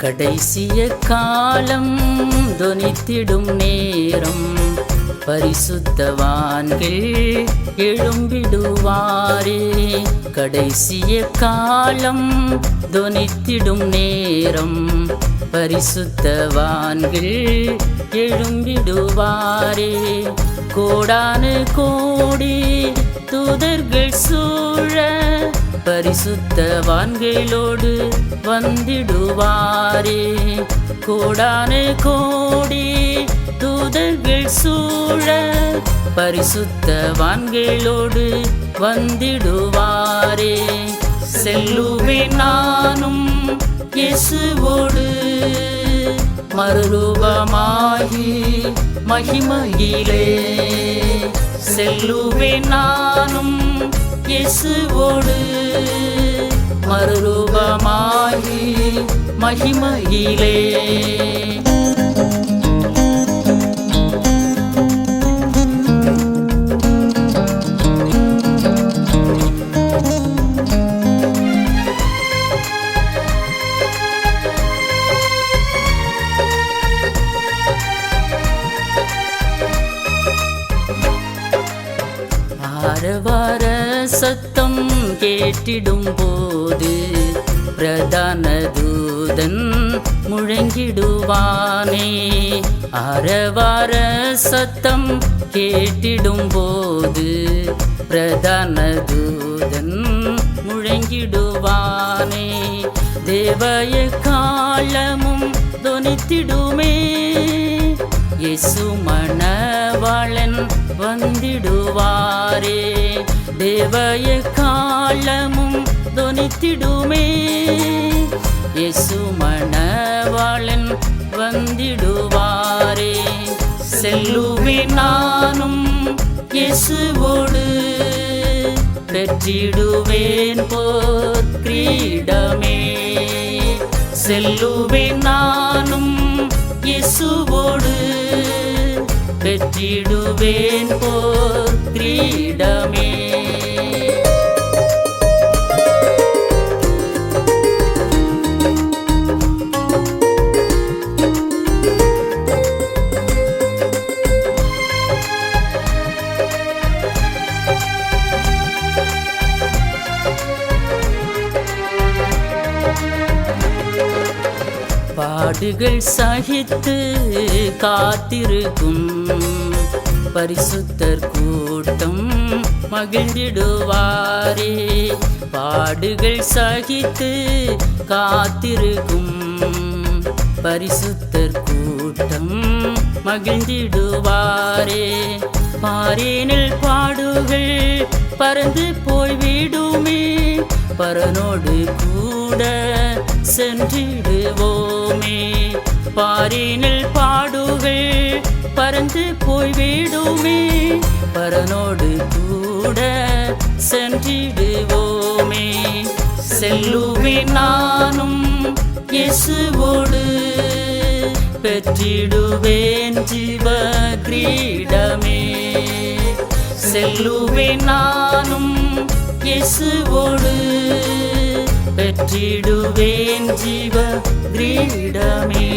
கடைசிய காலம் துனித்திடும் நேரம். பரிசுத்தவான்கள் எழும்பிடுவாரே. கடைசிய காலம் துனித்திடும் நேரம். பரிசுத்தவான்கள் எழும்பிடுவாரே. கோடானு கோடி தூதர்கள் சூழ பரிசுத்தவான்களோடு வந்திடுவாரே. கோடானு கோடி தூதர்கள் சூழ பரிசுத்தவான்களோடு வந்திடுவாரே. செல்லுவே நானும் இயேசுவோடு. மறுரூபமாகி மகிமையிலே செல்லுவேன் நானும் இயேசுவோடு. மறுரூபமாகி மகிமையிலே கேட்டிடும் போது பிரதான தூதன் முழங்கிடுவானே. அறவார சத்தம் கேட்டிடும் போது பிரதான தூதன் முழங்கிடுவானே. தேவய காலமும் துணித்திடுமே. இயேசு மணவாளன் வந்திடுவாரே. தேவய காலமும் தொனித்திடுமே இயேசு மணவாளன் வந்திடுவாரே. செல்லுவேன் நானும் இயேசுவோடு. பெற்றிடுவேன் போர் கிரீடமே. செல்லுவே நானும் இயேசுவோடு பெற்றிடுவேன் போர் கிரீடமே. பாடுகள் சகித்து காத்திருக்கும். பரிசுத்தர் கூட்டம் மகிழ்ந்திடுவாரே. பாடுகள் சகித்து காத்திருக்கும். பரிசுத்தர் கூட்டம் மகிழ்ந்திடுவாரே. பாரேனில் பாடுகள் பறந்து போய்விடுமே பரனோடு கூட சென்றிடுவோமே. பாரினில் பாடுகள் பறந்து போய்விடுமே பரனோடு கூட சென்றிடுவோமே. செல்லுவேன் நானும் இயேசுவோடு பெற்றிடுவேன் செல்லுவேன் நானும் இயேசுவோடு. பெற்றிடுவேன் ஜீவ கிரீடமே.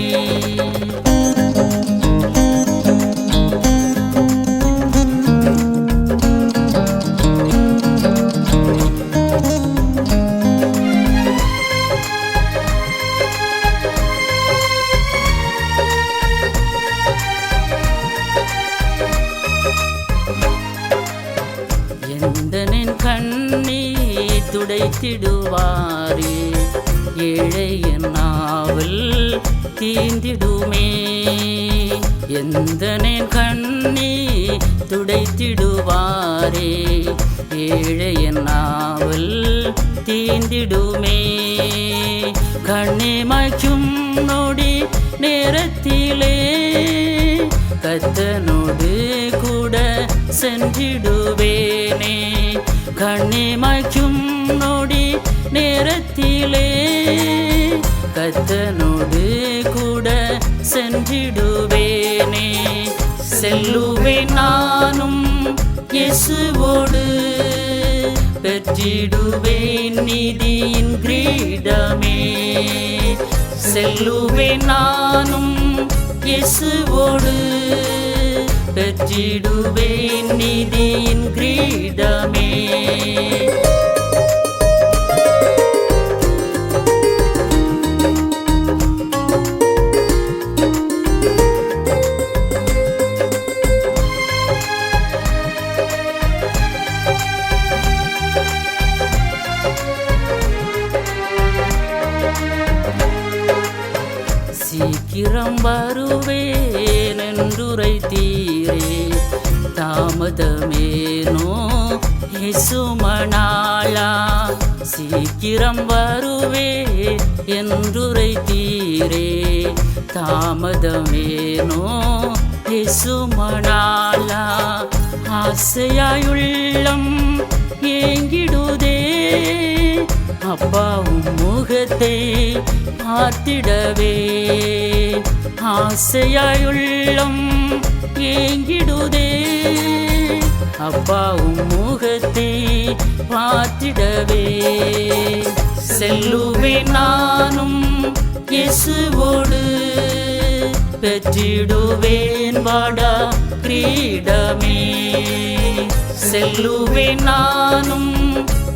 துடைத்திடுவாரே ஏழைய நாவல் தீந்திடுமே. எந்தனின் கண்ணீ துடைத்திடுவாரே. ஏழைய நாவல் தீந்திடுமே. கண்ணே மாய்க்கும் நொடி நேரத்திலே. கத்தனோடு கூட சென்றிடுவேனே. கண்ணே மாய்க்கும் நொடி நேரத்திலே கத்தனோடு கூட சென்றிடுவேனே. செல்லுவேன் நானும் இயேசுவோடு பெற்றிடுவேன் நிதியின் கிரீடமே. செல்லுவேன் நானும் இயேசுவோடு பெற்றிடுவேன் நிதியின் கிரீடமே. நான் வருவேன் என்றுரைத்தீரே தாமதமேனோ இசுமணாளா சீக்கிரம் வருவே என்றுரைத்தீரே. தாமதமேனோ இசுமணாளா ஆசையாயுள்ளம் ஏங்கிடுதே. அப்பாவும் முகத்தை பார்த்திடவே ஆசையாயுள்ளம் ஏங்கிடுதே. அப்பாவும் முகத்தை பார்த்திடவே. செல்லுவே நானும் இயேசுவோடு பெற்றிடுவேன் வாடா கிரீடமே. செல்லுவே நானும்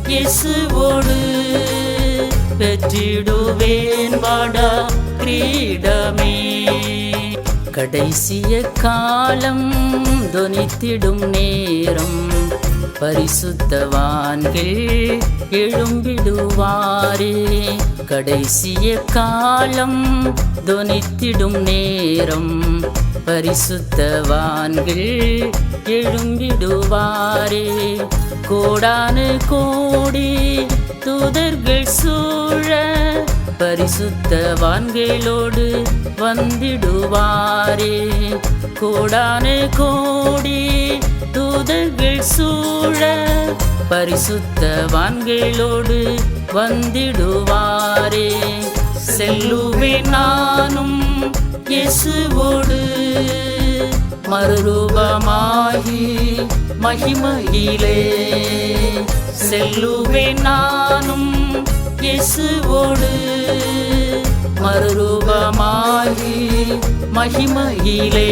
இயேசுவோடு பெற்றிடுவேன் வாடா கிரீடமே. கடைசிய காலம் தொனித்திடும் நேரம் பரிசுத்தவான்கள் எழும்பிடுவாரே. கடைசிய காலம் தொனித்திடும் நேரம் பரிசுத்தவான்கள் எழும்பிடுவாரே. கோடானு கோடி தூதர்கள் சூழ பரிசுத்த வான்களோடு வந்திடுவாரே. கோடானு கோடி தூதர்கள் சூழ பரிசுத்த வான்களோடு வந்திடுவாரே. செல்லுவே நானும் இயேசுவோடு. மறுரூபமாகி மகிமையிலே செல்லுவேன் நானும் இயேசுவோடு. மறுரூபமாகி மகிமையிலே